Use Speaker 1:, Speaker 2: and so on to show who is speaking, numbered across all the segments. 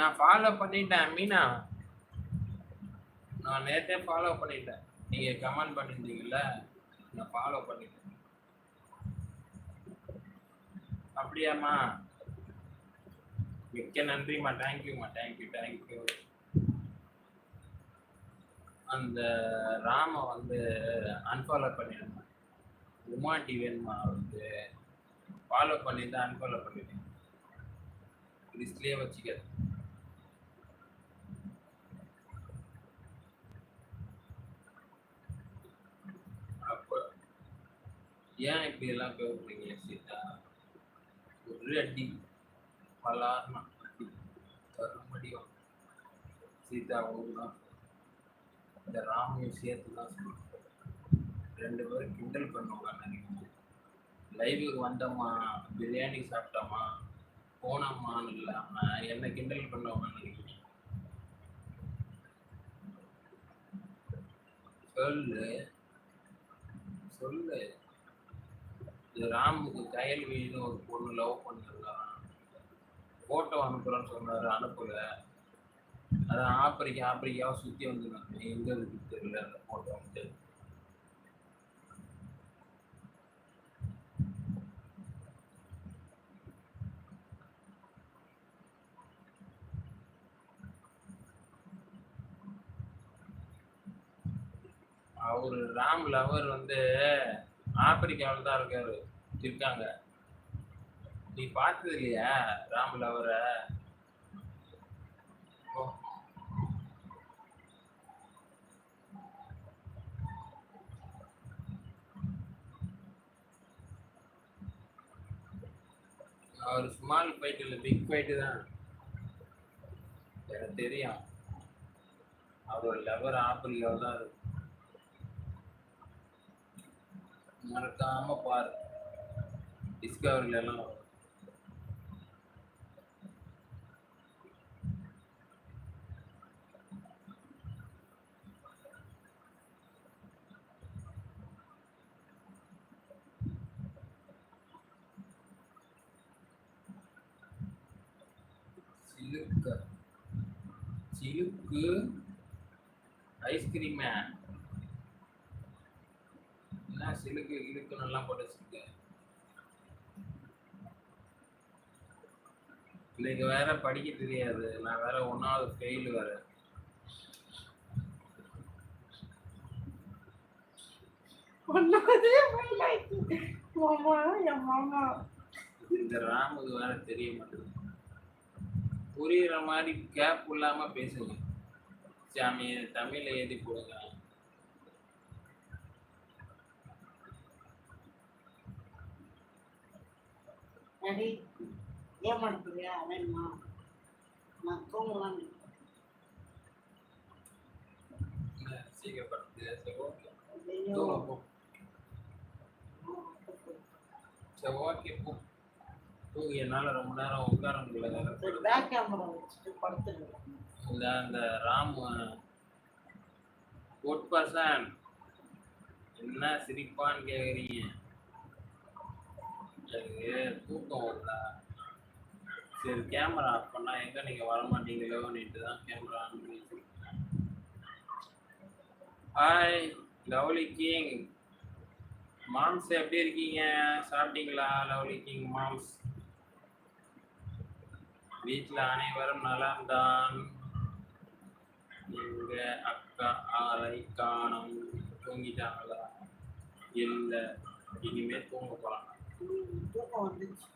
Speaker 1: நான் ஃபாலோ பண்ணிட்டேன் மீனா. நான் நேற்றே ஃபாலோ பண்ணிட்டேன். நீங்க கமெண்ட் பண்ணியிருந்தீங்கல்ல நான் ஃபாலோ பண்ணிட்டேன். அப்படியாம்மா. மிக்க நன்றிம்மா. தேங்க்யூம்மா தேங்க்யூ தேங்க்யூ அந்த ராம வந்து அன்ஃபாலோ பண்ணிடுமா உமா டிவின்மா வந்து ஃபாலோ பண்ணியிருந்தா அன்ஃபாலோ பண்ணிட்டேன் லிஸ்ட்லேயே வச்சுக்காது ஏன் இப்படி எல்லாம் கேட்குறீங்க சீதா? ஒரு அடி பலார்னா அடி கருமடியும் சீதா தான் இந்த ராமையும் சேர்த்து தான் சொல்லுவேன் ரெண்டு பேரும் கிண்டல் பண்ணுவாங்க நினைக்கிறேன் லைவுக்கு வந்தோமா? பிரியாணி சாப்பிட்டோமா? போனோமான்னு இல்லாம என்ன கிண்டல் பண்ணுவாங்க நினைக்கிறேன் சொல்லு. சொல்லு. இது ராமுக்கு கயல்வின்னு ஒரு பொண்ணு லவ் பண்ணிருந்தான் ஃபோட்டோ அனுப்புறேன்னு சொன்னாரு அனுப்பல. அதான் ஆப்பிரிக்கா ஆப்பிரிக்காவை சுற்றி வந்துருந்தாங்க. எங்க இருக்கு தெரியல அந்த ஃபோட்டோ வந்து அவரு ராம் லவர் வந்து ஆப்பிரிக்காவில் தான் இருக்காரு இருக்காங்க நீ பார்த்தது இல்லையா ராம் லவரை ஓ அவர் ஸ்மால் ஃபைட் இல்லை பிக் ஃபைட்டு தான். எனக்கு தெரியும். அவரோட லவர் ஆப்பிரிக்காவில் தான் இருக்கு. மறக்காம பாரு. டிஸ்கவரியில எல்லாம் வரும். சிலுக்கு. சிலுக்கு. ஐஸ்கிரீம் சிலுக்கு இழுக்கு நல்லா போட்டு வச்சிருக்க இன்னைக்கு வேற படிக்க தெரியாது. நான் வேற ஒன்னாவது ஃபெயில் வேற. இந்த ராமுக்கு வேற தெரிய மாட்டேங்குது. புரியுற மாதிரி கேப் இல்லாம பேசுங்க. சாமி தமிழ்ல எழுதி போடுங்க
Speaker 2: அடி, ஏமாத்துறியா? வேணுமா? நான்
Speaker 1: சீக்கிரப்படுத்து சரி ஓகே. போ. தூங்கு என்னால ரொம்ப நேரம் உட்கார முடியல
Speaker 2: back camera வச்சுட்டு.
Speaker 1: இந்த அந்த ராம் குட் பர்சன் என்ன சிரிப்பான்னு கேக்குறீங்க? எனக்கு சரி கேமரா ஆஃப் பண்ணா எங்க நீங்க வர மாட்டீங்களோன்னுட்டு தான் கேமரா ஆன் பண்ணி ஹாய் லவ்லி கிங் மாம்ஸ் எப்படி இருக்கீங்க? சாப்பிட்டீங்களா லவ்லி கிங் மாம்ஸ் வீட்டில் அனைவரும் நலம்தான். எங்க அக்கா ஆளை காணும். தூங்கிட்டாங்களா? இல்லை இனிமே தூங்க
Speaker 2: போகலாம் தூக்கம் வந்துச்சு.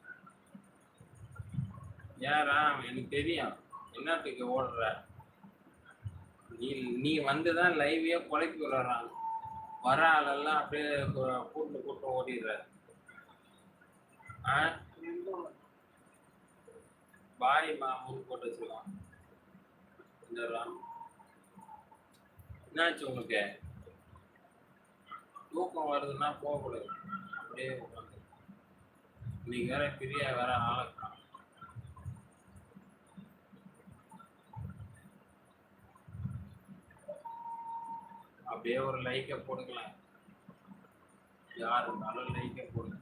Speaker 1: ஏறா எனக்கு தெரியும். என்னத்துக்கு ஓடுற? நீ நீ வந்து தான் லைவே குலைக்கி விடுறாங்க வர ஆளெல்லாம் அப்படியே கூட்டு கூட்டு ஓடிடுற. ஆ? பாய் மாமூன்னு போட்டு வச்சுக்கலாம் என்னாச்சு உங்களுக்கு? தூக்கம் வருதுன்னா போகக்கூடாது. அப்படியே உட்காந்து. இன்னைக்கு வேற பிரியா வேற ஆளக்கான் அப்படியே ஒரு லைக்கை போடுங்களேன் யார் இருந்தாலும் லைக்கை போடுங்க.